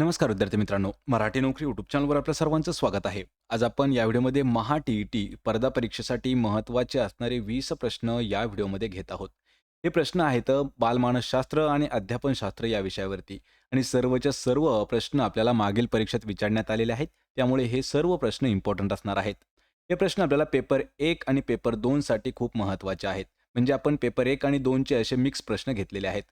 नमस्कार विद्यार्थी मित्रांनो मराठी नोकरी यूट्यूब चॅनलवर आपलं सर्वांचं स्वागत आहे. आज आपण या व्हिडिओमध्ये महा टी ई टी स्पर्धा परीक्षेसाठी महत्त्वाचे असणारे वीस प्रश्न या व्हिडिओमध्ये घेत आहोत. हे प्रश्न आहेत बालमानसशास्त्र आणि अध्यापनशास्त्र या विषयावरती. आणि सर्वच्या सर्व प्रश्न आपल्याला मागील परीक्षेत विचारण्यात आलेले आहेत. त्यामुळे हे सर्व प्रश्न इम्पॉर्टंट असणार आहेत. हे प्रश्न आपल्याला पेपर एक आणि पेपर दोनसाठी खूप महत्त्वाचे आहेत. म्हणजे आपण पेपर एक आणि दोनचे असे मिक्स प्रश्न घेतलेले आहेत.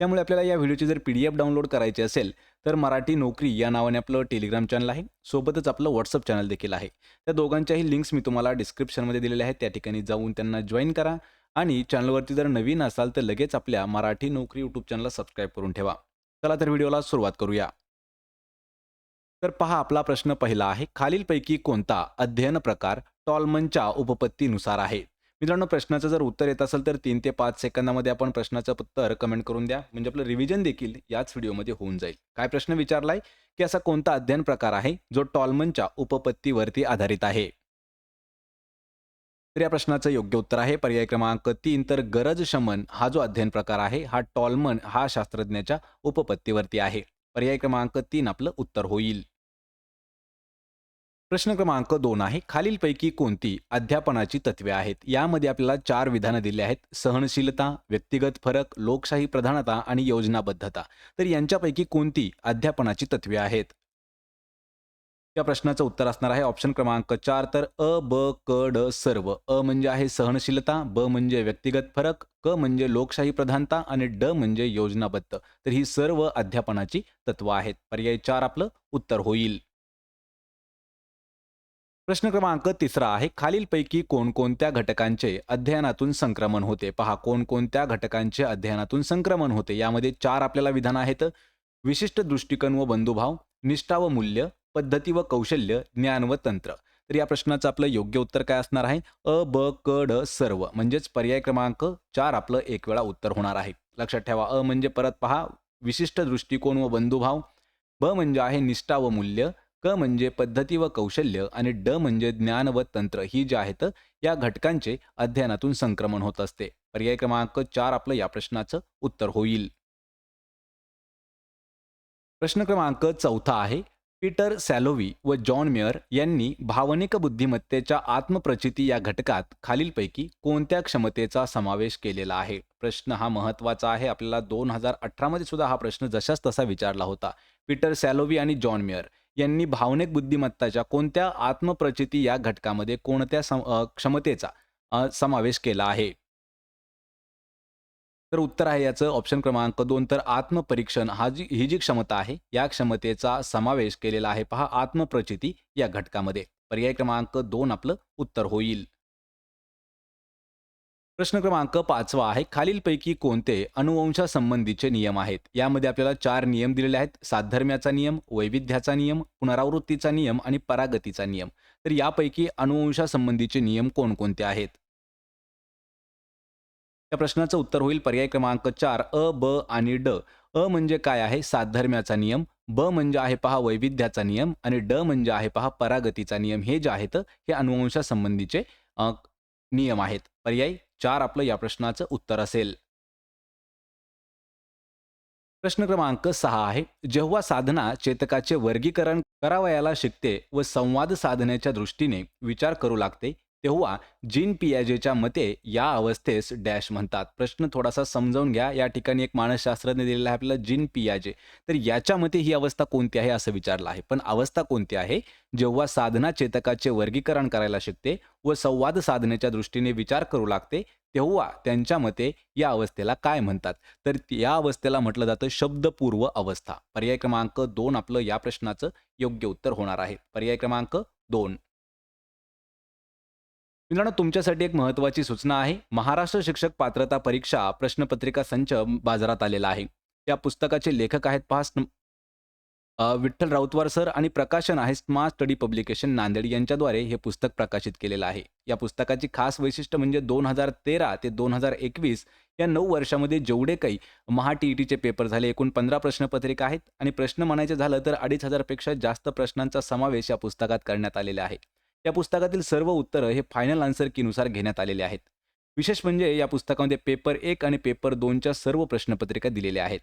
त्यामुळे आपल्याला या व्हिडिओची जर पी डी एफ डाउनलोड करायची असेल तर मराठी नोकरी या नावाने आपलं टेलिग्राम चॅनल आहे. सोबतच आपलं व्हॉट्सअप चॅनल देखील आहे. त्या दोघांच्याही लिंक्स मी तुम्हाला डिस्क्रिप्शनमध्ये दिलेल्या आहेत. त्या ठिकाणी जाऊन त्यांना जॉईन करा आणि चॅनलवरती जर नवीन असाल तर लगेच आपल्या मराठी नोकरी यूट्यूब चॅनलला सबस्क्राईब करून ठेवा. चला तर व्हिडिओला सुरुवात करूया. तर पहा आपला प्रश्न पहिला आहे. खालीलपैकी कोणता अध्ययन प्रकार टॉलमनच्या उपपत्तीनुसार आहे? मित्रांनो प्रश्नाचं जर उत्तर येत असेल तर तीन ते पाच सेकंदामध्ये आपण प्रश्नाचं उत्तर कमेंट करून द्या. म्हणजे आपलं रिव्हिजन देखील याच व्हिडिओमध्ये होऊन जाईल. काय प्रश्न विचारलाय? की असा कोणता अध्ययन प्रकार आहे जो टॉलमनच्या उपपत्तीवरती आधारित आहे? तर या प्रश्नाचं योग्य उत्तर आहे. पर्याय क्रमांक तीन. तर गरज शमन हा जो अध्ययन प्रकार आहे हा टॉलमन हा शास्त्रज्ञाच्या उपपत्तीवरती आहे. पर्याय क्रमांक तीन आपलं उत्तर होईल. प्रश्न क्रमांक दोन आहे खालीलपैकी कोणती अध्यापनाची तत्वे आहेत? यामध्ये आपल्याला चार विधानं दिली आहेत. सहनशीलता व्यक्तिगत फरक लोकशाही प्रधानता आणि योजनाबद्धता. तर यांच्यापैकी कोणती अध्यापनाची तत्वे आहेत? या प्रश्नाचं उत्तर असणार आहे ऑप्शन क्रमांक चार. तर अ ब क ड सर्व. अ म्हणजे आहे सहनशीलता ब म्हणजे व्यक्तिगत फरक क म्हणजे लोकशाही प्रधानता आणि ड म्हणजे योजनाबद्ध. तर ही सर्व अध्यापनाची तत्व आहेत. पर्याय चार आपलं उत्तर होईल. प्रश्न क्रमांक तिसरा आहे खालीलपैकी कोणकोणत्या घटकांचे अध्ययनातून संक्रमण होते? पहा कोणकोणत्या घटकांचे अध्ययनातून संक्रमण होते? यामध्ये चार आपल्याला विधान आहेत. विशिष्ट दृष्टिकोन व बंधुभाव निष्ठा व मूल्य पद्धती व कौशल्य ज्ञान व तंत्र. तर या प्रश्नाचं आपलं योग्य उत्तर काय असणार आहे? अ ब क ड सर्व. म्हणजेच पर्याय क्रमांक चार आपलं एक वेळा उत्तर होणार आहे. लक्षात ठेवा अ म्हणजे परत पहा विशिष्ट दृष्टिकोन व बंधुभाव ब म्हणजे आहे निष्ठा व मूल्य क म्हणजे पद्धती व कौशल्य आणि ड म्हणजे ज्ञान व तंत्र ही जी आहेत या घटकांचे अध्ययनातून संक्रमण होत असते. पर्याय क्रमांक चार आपलं या प्रश्नाचं उत्तर होईल. प्रश्न क्रमांक चौथा आहे. पीटर सॅलोवी व जॉन मेयर यांनी भावनिक बुद्धिमत्तेच्या आत्मप्रचिती या घटकात खालीलपैकी कोणत्या क्षमतेचा समावेश केलेला आहे? प्रश्न हा महत्त्वाचा आहे. आपल्याला दोन हजार अठरामध्ये सुद्धा हा प्रश्न जशाच तसा विचारला होता. पीटर सॅलोवी आणि जॉन मेयर. यांनी भावनिक बुद्धिमत्ताच्या कोणत्या आत्मप्रचिती या घटकामध्ये कोणत्या सम क्षमतेचा समावेश केला आहे? तर उत्तर आहे याचं ऑप्शन क्रमांक दोन. तर आत्मपरीक्षण हा जी ही जी क्षमता आहे या क्षमतेचा समावेश केलेला आहे. पहा आत्मप्रचिती या घटकामध्ये. पर्याय क्रमांक दोन आपलं उत्तर होईल. प्रश्न क्रमांक पाचवा आहे खालीलपैकी कोणते अनुवंशासंबंधीचे नियम आहेत? यामध्ये आपल्याला चार नियम दिलेले आहेत साधर्म्याचा नियम वैविध्याचा नियम पुनरावृत्तीचा नियम आणि परागतीचा नियम. तर यापैकी अनुवंशासंबंधीचे नियम कोणकोणते आहेत? या प्रश्नाचं उत्तर होईल पर्याय क्रमांक चार अ ब आणि ड. अ म्हणजे काय आहे? साधर्म्याचा नियम ब म्हणजे आहे पहा वैविध्याचा नियम आणि ड म्हणजे आहे पहा परागतीचा नियम. हे जे आहेत हे अनुवंशासंबंधीचे नियम आहेत. पर्याय चार आपलं या प्रश्नाचं उत्तर असेल. प्रश्न क्रमांक सहा आहे. जेव्हा साधना चेतकाचे वर्गीकरण करावयाला शिकते व संवाद साधण्याच्या दृष्टीने विचार करू लागते तेव्हा जीन पियाजेच्या मते या अवस्थेस डॅश म्हणतात. प्रश्न थोडासा समजावून घ्या. या ठिकाणी एक मानसशास्त्रज्ञ दिलेला आहे आपल्याला जीन पियाजे. तर याच्या मते ही अवस्था कोणती आहे असं विचारलं आहे. पण अवस्था कोणती आहे? जेव्हा साधना चेतकाचे वर्गीकरण करायला शिकते व संवाद साधनेच्या दृष्टीने विचार करू लागते तेव्हा त्यांच्या मते या अवस्थेला काय म्हणतात? तर या अवस्थेला म्हटलं जातं शब्दपूर्व अवस्था. पर्याय क्रमांक दोन आपलं या प्रश्नाचं योग्य उत्तर होणार आहे. पर्याय क्रमांक दोन. मित्रांनो तुमच्यासाठी एक महत्त्वाची सूचना आहे. महाराष्ट्र शिक्षक पात्रता परीक्षा प्रश्नपत्रिका संच बाजारात आलेला आहे. या पुस्तकाचे लेखक आहेत पास विठ्ठल राऊतवार सर आणि प्रकाशन आहे स्मार्ट स्टडी पब्लिकेशन नांदेड यांच्याद्वारे हे पुस्तक प्रकाशित केलेलं आहे. या पुस्तकाची खास वैशिष्ट्य म्हणजे दोन हजार तेरा ते दोन हजार एकवीस या नऊ वर्षामध्ये जेवढे काही महा टी ई टीचे पेपर झाले एकूण पंधरा प्रश्नपत्रिका आहेत आणि प्रश्न म्हणायचे झालं तर अडीच हजारपेक्षा जास्त प्रश्नांचा समावेश या पुस्तकात करण्यात आलेला आहे. या पुस्तकातील सर्व उत्तरं हे फायनल आन्सर कीनुसार घेण्यात आलेले आहेत. विशेष म्हणजे या पुस्तकामध्ये पेपर एक आणि पेपर दोनच्या सर्व प्रश्नपत्रिका दिलेल्या आहेत.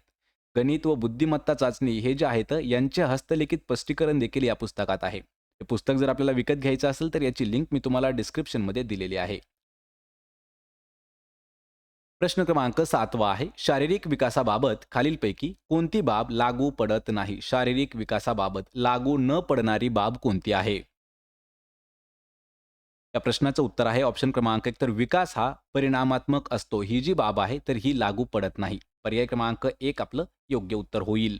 गणित व बुद्धिमत्ता चाचणी हे जे आहेत यांचे हस्तलिखित स्पष्टीकरण देखील या पुस्तकात आहे. हे पुस्तक जर आपल्याला विकत घ्यायचं असेल तर याची लिंक मी तुम्हाला डिस्क्रिप्शनमध्ये दिलेली आहे. प्रश्न क्रमांक सातवा आहे. शारीरिक विकासाबाबत खालीलपैकी कोणती बाब लागू पडत नाही? शारीरिक विकासाबाबत लागू न पडणारी बाब कोणती आहे? या प्रश्नाचं उत्तर आहे ऑप्शन क्रमांक एक. तर विकास हा परिणामात्मक असतो. ही जी बाब आहे तर ही लागू पडत नाही. पर्याय क्रमांक एक आपलं योग्य उत्तर होईल.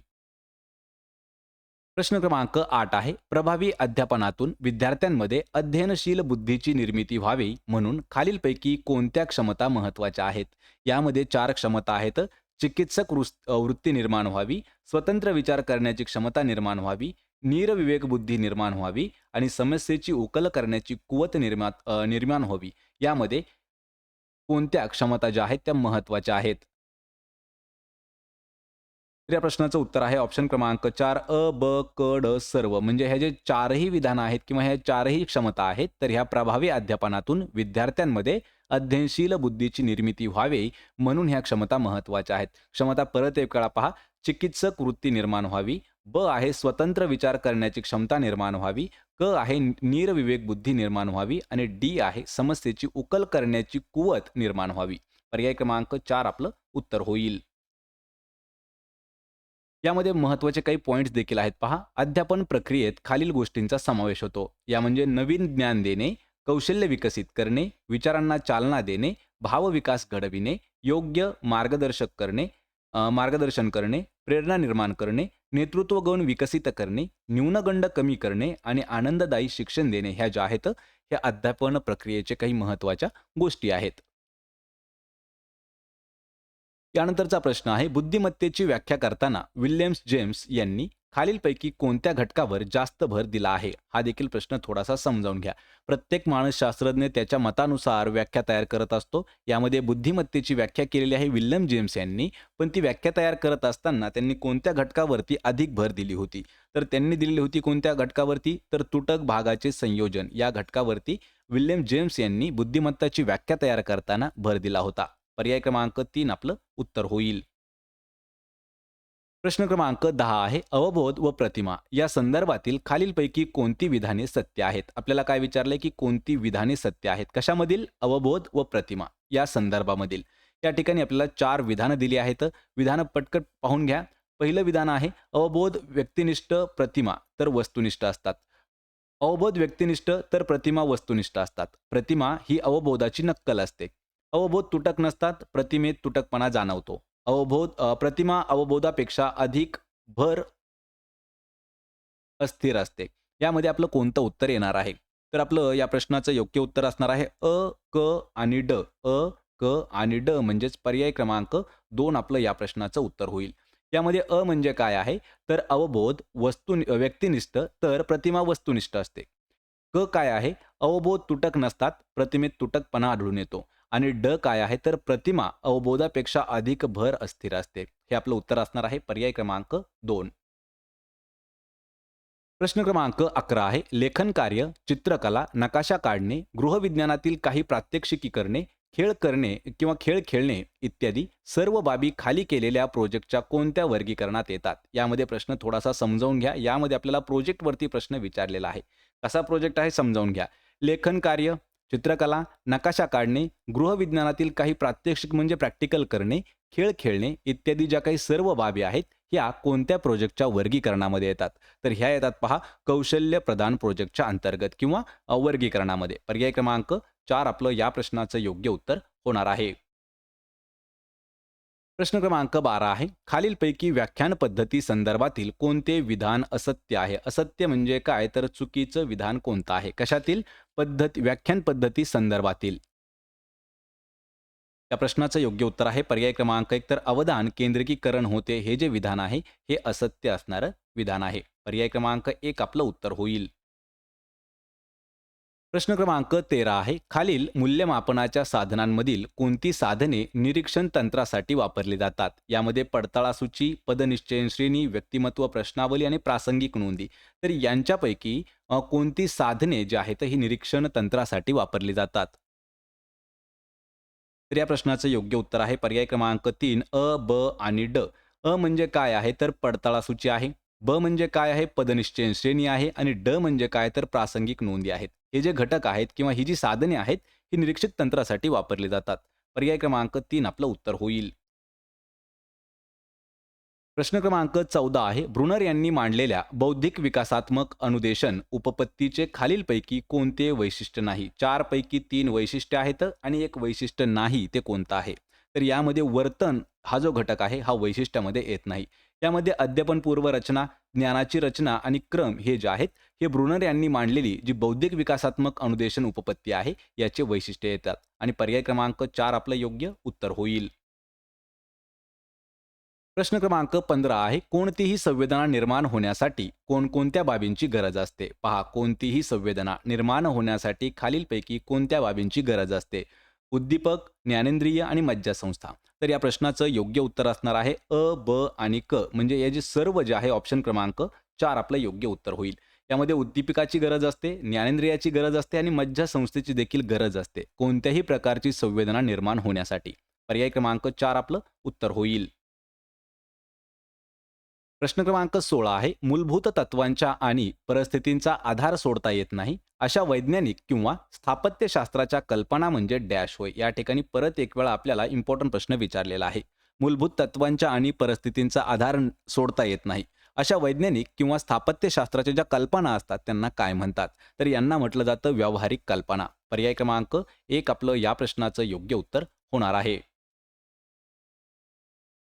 प्रश्न क्रमांक आठ आहे. प्रभावी अध्यापनातून विद्यार्थ्यांमध्ये अध्ययनशील बुद्धीची निर्मिती व्हावी म्हणून खालीलपैकी कोणत्या क्षमता महत्त्वाच्या आहेत? यामध्ये चार क्षमता आहेत. चिकित्सक वृत्ती निर्माण व्हावी स्वतंत्र विचार करण्याची क्षमता निर्माण व्हावी नीरविवेक बुद्धी निर्माण व्हावी आणि समस्येची उकल करण्याची कुवत निर्मात निर्माण व्हावी. यामध्ये कोणत्या क्षमता ज्या आहेत त्या महत्त्वाच्या आहेत? या प्रश्नाचं उत्तर आहे ऑप्शन क्रमांक चार अ ब क ड सर्व. म्हणजे ह्या जे चारही विधान आहेत किंवा ह्या चारही क्षमता आहेत तर ह्या प्रभावी अध्यापनातून विद्यार्थ्यांमध्ये अध्ययनशील बुद्धीची निर्मिती व्हावी म्हणून ह्या क्षमता महत्त्वाच्या आहेत. क्षमता परत एक वेळा पहा. चिकित्सक वृत्ती निर्माण व्हावी ब आहे स्वतंत्र विचार करण्याची क्षमता निर्माण व्हावी क आहे निरविवेक बुद्धी निर्माण व्हावी आणि डी आहे समस्येची उकल करण्याची कुवत निर्माण व्हावी. पर्याय क्रमांक चार आपलं उत्तर होईल. यामध्ये महत्त्वाचे काही पॉईंट्स देखील आहेत. पहा अध्यापन प्रक्रियेत खालील गोष्टींचा समावेश होतो. या म्हणजे नवीन ज्ञान देणे कौशल्य विकसित करणे विचारांना चालना देणे भावविकास घडविणे योग्य मार्गदर्शक करणे मार्गदर्शन करणे प्रेरणा निर्माण करणे नेतृत्व गुण विकसित करणे न्यूनगंड कमी करणे आणि आनंददायी शिक्षण देणे ह्या ज्या आहेत ह्या अध्यापन प्रक्रियेचे काही महत्त्वाच्या गोष्टी आहेत. यानंतरचा प्रश्न आहे बुद्धिमत्तेची व्याख्या करताना विल्यम्स जेम्स यांनी खालीलपैकी कोणत्या घटकावर जास्त भर दिला आहे? हा देखील प्रश्न थोडासा समजावून घ्या. प्रत्येक माणूस शास्त्रज्ञ त्याच्या मतानुसार व्याख्या तयार करत असतो. यामध्ये बुद्धिमत्तेची व्याख्या केलेली आहे विल्यम जेम्स यांनी. पण ती व्याख्या तयार करत असताना त्यांनी कोणत्या घटकावरती अधिक भर दिली होती? तर त्यांनी दिलेली होती कोणत्या घटकावरती? तर तुटक भागाचे संयोजन. या घटकावरती विल्यम जेम्स यांनी बुद्धिमत्ताची व्याख्या तयार करताना भर दिला होता. पर्याय क्रमांक तीन आपलं उत्तर होईल. प्रश्न क्रमांक दहा आहे अवबोध व प्रतिमा. या संदर्भातील खालीलपैकी कोणती विधाने सत्य आहेत? आपल्याला काय विचारलंय की कोणती विधाने सत्य आहेत? कशामधील अवबोध व प्रतिमा? या संदर्भामधील. या ठिकाणी आपल्याला चार विधानं दिली आहेत. विधानं पटकट पाहून घ्या. पहिलं विधान आहे अवबोध व्यक्तिनिष्ठ प्रतिमा तर वस्तुनिष्ठ असतात. अवबोध व्यक्तिनिष्ठ तर प्रतिमा वस्तुनिष्ठ असतात. प्रतिमा ही अवबोधाची नक्कल असते. अवबोध तुटक नसतात प्रतिमेत तुटकपणा जाणवतो. अवबोध प्रतिमा अवबोधापेक्षा अधिक भर अस्थिर असते. यामध्ये आपलं कोणतं उत्तर येणार आहे? तर आपलं या प्रश्नाचं योग्य उत्तर असणार आहे अ क आणि ड. अ क आणि ड म्हणजेच पर्याय क्रमांक दोन आपलं या प्रश्नाचं उत्तर होईल. यामध्ये अ म्हणजे काय आहे? तर अवबोध वस्तू व्यक्तिनिष्ठ तर प्रतिमा वस्तुनिष्ठ असते. क काय आहे? अवबोध तुटक नसतात प्रतिमेत तुटकपणा आढळून येतो. आणि ड काय आहे? तर प्रतिमा अवबोधापेक्षा अधिक भर अस्थिर असते. हे आपलं उत्तर असणार आहे. पर्याय क्रमांक दोन. प्रश्न क्रमांक अकरा आहे. लेखन कार्य चित्रकला नकाशा काढणे गृहविज्ञानातील काही प्रात्यक्षिकी करणे खेळ करणे किंवा खेळ खेळणे इत्यादी सर्व बाबी खाली केलेल्या प्रोजेक्टच्या कोणत्या वर्गीकरणात येतात? यामध्ये प्रश्न थोडासा समजावून घ्या. यामध्ये आपल्याला प्रोजेक्टवरती प्रश्न विचारलेला आहे. कसा प्रोजेक्ट आहे? समजावून घ्या. लेखन कार्य चित्रकला नकाशा काढणे गृहविज्ञानातील काही प्रात्यक्षिक म्हणजे प्रॅक्टिकल करणे खेळ खेळणे इत्यादी ज्या काही सर्व बाबी आहेत ह्या कोणत्या प्रोजेक्टच्या वर्गीकरणामध्ये येतात? तर ह्या येतात पहा कौशल्य प्रदान प्रोजेक्टच्या अंतर्गत किंवा वर्गीकरणामध्ये पर्याय क्रमांक चार आपलं या प्रश्नाचं योग्य उत्तर होणार आहे. प्रश्न क्रमांक बारा आहे. खालीलपैकी व्याख्यान पद्धती संदर्भातील कोणते विधान असत्य आहे? असत्य म्हणजे काय? तर चुकीचं विधान कोणतं आहे? कशातील? पद्धत व्याख्यान पद्धती संदर्भातील. या प्रश्नाचं योग्य उत्तर आहे. पर्याय क्रमांक एक तर अवधान केंद्रिकीकरण होते हे जे विधान आहे हे असत्य असणारं विधान आहे. पर्याय क्रमांक एक आपलं उत्तर होईल. प्रश्न क्रमांक तेरा आहे. खालील मूल्यमापनाच्या साधनांमधील कोणती साधने निरीक्षण तंत्रासाठी वापरली जातात? यामध्ये पडताळा सूची पदनिश्चयन श्रेणी व्यक्तिमत्व प्रश्नावली आणि प्रासंगिक नोंदी. तर यांच्यापैकी कोणती साधने जी आहेत ही निरीक्षण तंत्रासाठी वापरली जातात? तर या प्रश्नाचं योग्य उत्तर आहे. पर्याय क्रमांक तीन अ ब आणि ड. अ म्हणजे काय आहे? तर पडताळा सूची आहे. ब म्हणजे काय आहे? पदनिश्चय श्रेणी आहे आणि ड म्हणजे काय? तर प्रासंगिक नोंदी आहेत. हे जे घटक आहेत किंवा ही जी साधने आहेत ही निरीक्षक तंत्रासाठी वापरली जातात. पर्याय क्रमांक तीन आपलं उत्तर होईल. प्रश्न क्रमांक चौदा आहे. ब्रुनर यांनी मांडलेल्या बौद्धिक विकासात्मक अनुदेशन उपपत्तीचे खालीलपैकी कोणते वैशिष्ट्य नाही? चार पैकी तीन वैशिष्ट्य आहेत आणि एक वैशिष्ट्य नाही ते कोणतं आहे? तर यामध्ये वर्तन हा जो घटक आहे हा वैशिष्ट्यामध्ये येत नाही. यामध्ये अद्यपनपूर्व रचना ज्ञानाची रचना आणि क्रम हे जे आहेत हे ब्रुनर यांनी मांडलेली जी बौद्धिक विकासात्मक अनुदेशन उपपत्ती आहे याचे वैशिष्ट्य येतात. आणि पर्याय क्रमांक चार आपलं योग्य उत्तर होईल. प्रश्न क्रमांक पंधरा आहे कोणतीही संवेदना निर्माण होण्यासाठी कोणकोणत्या बाबींची गरज असते? पहा कोणतीही संवेदना निर्माण होण्यासाठी खालीलपैकी कोणत्या बाबींची गरज असते? उद्दीपक ज्ञानेंद्रिय आणि मज्जासंस्था. तर या प्रश्नाचं योग्य उत्तर असणार आहे अ ब आणि क. म्हणजे या जे सर्व जे आहे ऑप्शन क्रमांक चार आपलं योग्य उत्तर होईल. यामध्ये उद्दीपिकाची गरज असते ज्ञानेंद्रियाची गरज असते आणि मज्जा संस्थेची देखील गरज असते कोणत्याही प्रकारची संवेदना निर्माण होण्यासाठी. पर्याय क्रमांक चार आपलं उत्तर होईल. प्रश्न क्रमांक सोळा आहे. मूलभूत तत्वांच्या आणि परिस्थितींचा आधार सोडता येत नाही. अशा वैज्ञानिक किंवा स्थापत्यशास्त्राच्या कल्पना म्हणजे डॅश होय. या ठिकाणी परत एक वेळा आपल्याला इम्पॉर्टंट प्रश्न विचारलेला आहे. मूलभूत तत्वांच्या आणि परिस्थितींचा आधार सोडता येत नाही. अशा वैज्ञानिक किंवा स्थापत्यशास्त्राच्या ज्या कल्पना असतात त्यांना काय म्हणतात? तर यांना म्हटलं जातं व्यावहारिक कल्पना. पर्याय क्रमांक एक आपलं या प्रश्नाचं योग्य उत्तर होणार आहे.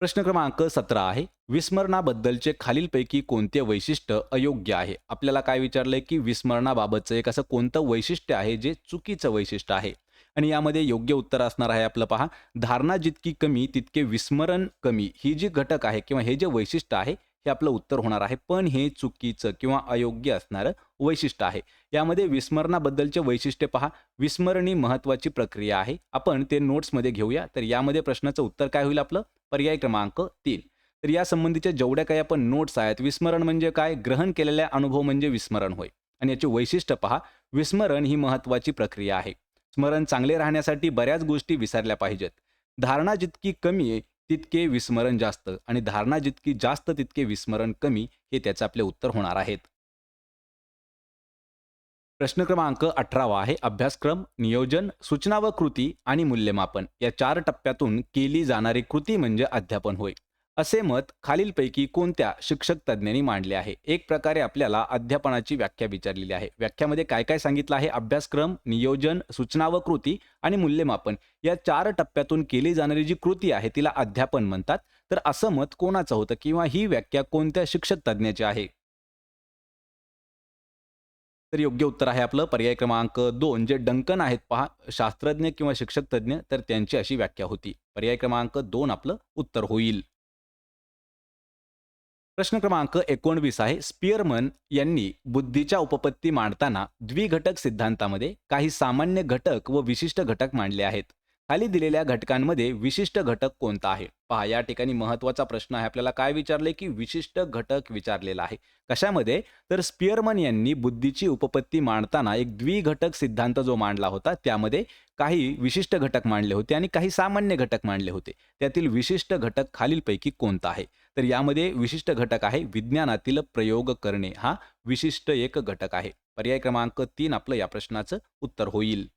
प्रश्न क्रमांक सतरा आहे. विस्मरणाबद्दलचे खालीलपैकी कोणते वैशिष्ट्य अयोग्य आहे? आपल्याला काय विचारलंय की विस्मरणाबाबतचं एक असं कोणतं वैशिष्ट्य आहे जे चुकीचं वैशिष्ट्य आहे? आणि यामध्ये योग्य उत्तर असणार आहे आपलं पहा. धारणा जितकी कमी तितके विस्मरण कमी. ही जी घटक आहे किंवा हे जे वैशिष्ट्य आहे हे आपलं उत्तर होणार आहे. पण हे चुकीचं किंवा अयोग्य असणारं वैशिष्ट्य आहे. यामध्ये विस्मरणाबद्दलचे वैशिष्ट्य पहा. विस्मरणी महत्वाची प्रक्रिया आहे. आपण ते नोट्समध्ये घेऊया. तर यामध्ये प्रश्नाचं उत्तर काय होईल आपलं? पर्याय क्रमांक तीन. तर यासंबंधीच्या जेवढ्या काही आपण नोट्स आहेत विस्मरण म्हणजे काय? ग्रहण केलेल्या अनुभव म्हणजे विस्मरण होय. आणि याचे वैशिष्ट्य पहा विस्मरण ही महत्वाची प्रक्रिया आहे. स्मरण चांगले राहण्यासाठी बऱ्याच गोष्टी विसरल्या पाहिजेत. धारणा जितकी कमी आहे तितके विस्मरण जास्त. आणि धारणा जितकी जास्त तितके विस्मरण कमी हे त्याचे आपले उत्तर होणार आहेत. प्रश्न क्रमांक अठरावा आहे. अभ्यासक्रम नियोजन सूचना व कृती आणि मूल्यमापन या चार टप्प्यातून केली जाणारी कृती म्हणजे अध्यापन होय. असे मत खालीलपैकी कोणत्या शिक्षक तज्ज्ञांनी मांडले आहे? एक प्रकारे आपल्याला अध्यापनाची व्याख्या विचारलेली आहे. व्याख्यामध्ये काय काय सांगितलं आहे? अभ्यासक्रम नियोजन सूचना व कृती आणि मूल्यमापन या चार टप्प्यातून केली जाणारी जी कृती आहे तिला अध्यापन म्हणतात. तर असं मत कोणाचं होतं किंवा ही व्याख्या कोणत्या शिक्षक तज्ज्ञाची आहे? तर योग्य उत्तर आहे आपलं. पर्याय क्रमांक दोन जे डंकन आहेत पहा शास्त्रज्ञ किंवा शिक्षक तज्ज्ञ तर त्यांची अशी व्याख्या होती. पर्याय क्रमांक दोन आपलं उत्तर होईल. प्रश्न क्रमांक एकोणवीस आहे. स्पियरमन यांनी बुद्धीच्या उपपत्ती मांडताना द्विघटक सिद्धांतामध्ये काही सामान्य घटक व विशिष्ट घटक मांडले आहेत. खाली दिलेल्या घटकांमध्ये विशिष्ट घटक कोणता आहे? पहा या ठिकाणी महत्त्वाचा प्रश्न आहे. आपल्याला काय विचारले की विशिष्ट घटक विचारलेला आहे. कशामध्ये? तर स्पियरमन यांनी बुद्धीची उपपत्ती मांडताना एक द्विघटक सिद्धांत जो मांडला होता त्यामध्ये काही विशिष्ट घटक मांडले होते आणि काही सामान्य घटक मांडले होते. त्यातील विशिष्ट घटक खालीलपैकी कोणता आहे? तर यामध्ये विशिष्ट घटक आहे विज्ञानातील प्रयोग करणे. हा विशिष्ट एक घटक आहे. पर्याय क्रमांक तीन आपलं या प्रश्नाचं उत्तर होईल.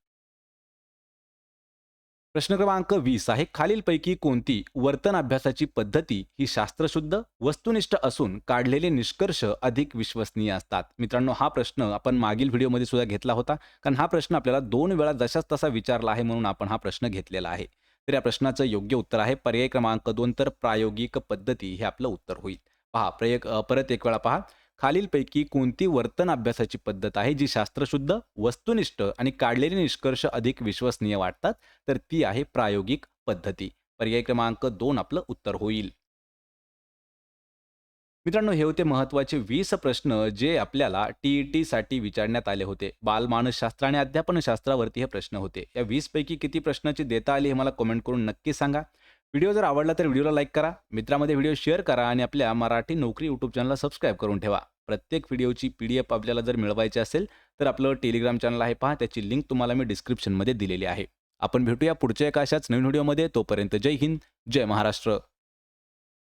प्रश्न क्रमांक वीस आहे खालीलपैकी कोणती वर्तन अभ्यासाची पद्धती ही शास्त्रशुद्ध वस्तुनिष्ठ असून काढलेले निष्कर्ष अधिक विश्वसनीय असतात? मित्रांनो हा प्रश्न आपण मागील व्हिडिओमध्ये सुद्धा घेतला होता कारण हा प्रश्न आपल्याला दोन वेळा जशाच तसा विचारला आहे म्हणून आपण हा प्रश्न घेतलेला आहे. तर या प्रश्नाचं योग्य उत्तर आहे पर्याय क्रमांक दोन तर प्रायोगिक पद्धती हे आपलं उत्तर होईल. पहा प्रयोग परत एक वेळा पहा. खालीलपैकी कोणती वर्तन अभ्यासाची पद्धत आहे जी शास्त्रशुद्ध वस्तुनिष्ठ आणि काढलेले निष्कर्ष अधिक विश्वसनीय वाटतात? तर ती आहे प्रायोगिक पद्धती. पर्याय क्रमांक दोन आपलं उत्तर होईल. मित्रांनो हे होते महत्त्वाचे वीस प्रश्न जे आपल्याला टी साठी विचारण्यात आले होते. बालमानसशास्त्र आणि अध्यापनशास्त्रावरती हे प्रश्न होते. या वीस पैकी किती प्रश्नाची देता आली हे मला कमेंट करून नक्की सांगा. व्हिडिओ जर आवडला तर व्हिडिओला लाईक करा. मित्रामध्ये व्हिडिओ शेअर करा आणि आपल्या मराठी नोकरी यूट्यूब चॅनलला सबस्क्राईब करून ठेवा. प्रत्येक व्हिडिओची पी डी एफ आपल्याला जर मिळवायची असेल तर आपलं टेलिग्राम चॅनल आहे पहा त्याची लिंक तुम्हाला मी डिस्क्रिप्शनमध्ये दिलेली आहे. आपण भेटूया पुढच्या एका अशाच नवीन व्हिडिओमध्ये तोपर्यंत जय हिंद जय महाराष्ट्र.